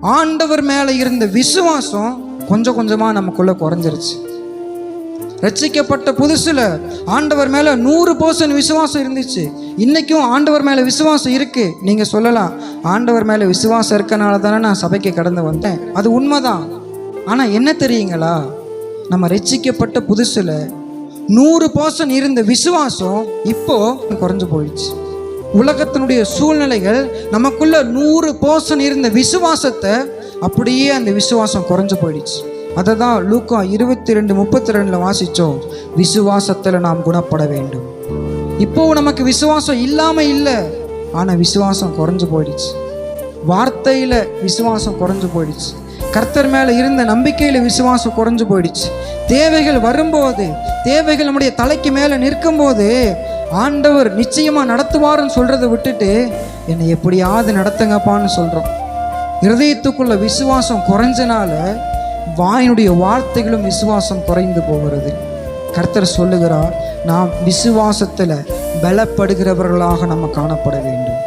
ஆண்டவர் மேலே இருந்த விசுவாசம் கொஞ்சம் கொஞ்சமாக நமக்குள்ளே குறைஞ்சிருச்சு. ரட்சிக்கப்பட்ட புதுசில் ஆண்டவர் மேலே நூறு பர்சன்ட் விசுவாசம் இருந்துச்சு. இன்றைக்கும் ஆண்டவர் மேலே விசுவாசம் இருக்குது நீங்கள் சொல்லலாம் ஆண்டவர் மேலே விசுவாசம் இருக்கனால தானே நான் சபைக்கு கடந்து வந்தேன். அது உண்மைதான். ஆனால் என்ன தெரியுங்களா? நம்ம ரட்சிக்கப்பட்ட புதுசில் நூறு பர்சன்ட் இருந்த விசுவாசம் இப்போது குறைஞ்சு போயிடுச்சு. உலகத்தினுடைய சூழ்நிலைகள் நமக்குள்ள நூறு போர்ஷன் இருந்த விசுவாசத்தை அப்படியே அந்த விசுவாசம் குறைஞ்சு போயிடுச்சு. அதை தான் லூக்கா இருபத்தி ரெண்டு முப்பத்தி ரெண்டில் வாசித்தோம் விசுவாசத்தில் நாம் குணப்பட வேண்டும். இப்போ நமக்கு விசுவாசம் இல்லாமல் இல்லை ஆனால் விசுவாசம் குறைஞ்சு போயிடுச்சு. வார்த்தையில் விசுவாசம் குறைஞ்சு போயிடுச்சு. கர்த்தர் மேலே இருந்த நம்பிக்கையில் விசுவாசம் குறைஞ்சு போயிடுச்சு. தேவைகள் வரும்போது தேவைகள் நம்முடைய தலைக்கு மேலே நிற்கும்போது ஆண்டவர் நிச்சயமாக நடத்துவார்னு சொல்கிறத விட்டுட்டு என்னை எப்படியாவது நடத்துங்கப்பான்னு சொல்கிறோம் இருதயத்துக்குள்ள விசுவாசம் குறைஞ்சனால வாயினுடைய வார்த்தைகளும் விசுவாசம் குறைந்து போகிறது. கர்த்தர் சொல்லுகிறார் நாம் விசுவாசத்தில் பலப்படுகிறவர்களாக நம்ம காணப்பட வேண்டும்.